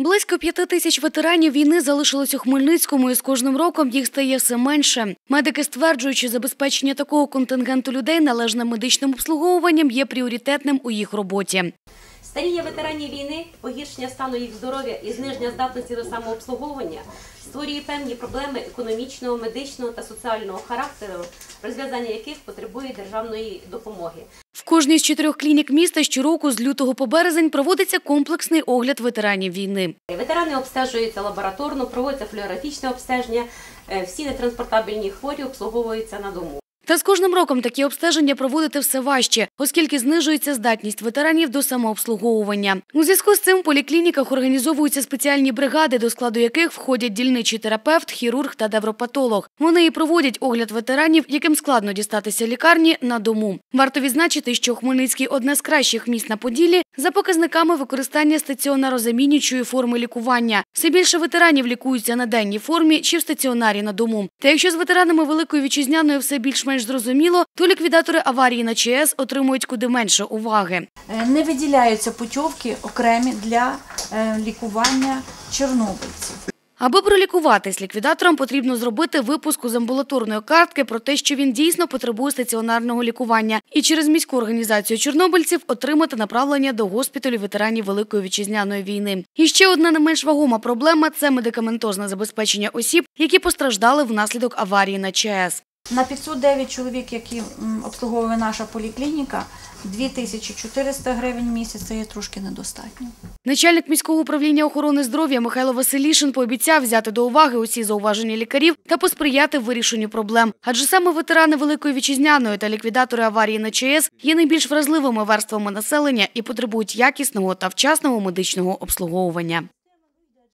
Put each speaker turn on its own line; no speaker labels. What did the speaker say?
Близько п'яти тисяч ветеранів війни залишилось у Хмельницькому, і з кожним роком їх стає все менше. Медики стверджують, що забезпечення такого контингенту людей належним медичним обслуговуванням є пріоритетним у їх роботі.
Старіння ветеранів війни, погіршення стану їх здоров'я і зниження здатності до самообслуговування створює певні проблеми економічного, медичного та соціального характеру, розв'язання яких потребує державної допомоги.
Кожній з чотирьох клінік міста щороку з лютого по березень проводиться комплексний огляд ветеранів війни.
Ветерани обстежуються лабораторно, проводиться флюорографічне обстеження, е, всі нетранспортабельні хворі обслуговуються на дому.
Та з кожним роком такі обстеження проводити все важче, оскільки знижується здатність ветеранів до самообслуговування. У зв'язку з цим в поліклініках організовуються спеціальні бригади, до складу яких входять дільничий терапевт, хірург та девропатолог. Вони і проводять огляд ветеранів, яким складно дістатися лікарні на дому. Варто відзначити, що Хмельницький одне з кращих міст на Поділі за показниками використання стаціонарозамінюючої форми лікування. Все більше ветеранів лікуються на денній формі чи в стаціонарі на дому. Та якщо з ветеранами великої вітчизняної все більш-менш зрозуміло, то ліквідатори аварії на ЧАЕС отримують куди менше уваги.
Е, Не виділяються путівки окремі для е, лікування чорнобильців.
Аби пролікуватись, ліквідаторам потрібно зробити випуску з амбулаторної картки про те, що він дійсно потребує стаціонарного лікування, і через міську організацію чорнобильців отримати направлення до госпіталю ветеранів Великої вітчизняної війни. І ще одна не менш вагома проблема це медикаментозне забезпечення осіб, які постраждали внаслідок аварії на ЧАЕС.
На 509 чоловік, які обслуговує наша поліклініка, 2400 гривень в місяць це є трошки недостатньо.
Начальник міського управління охорони здоров'я Михайло Василішин пообіцяв взяти до уваги усі зауваження лікарів та посприяти вирішенню проблем. Адже саме ветерани Великої вітчизняної та ліквідатори аварії на ЧАЕС є найбільш вразливими верствами населення і потребують якісного та вчасного медичного обслуговування.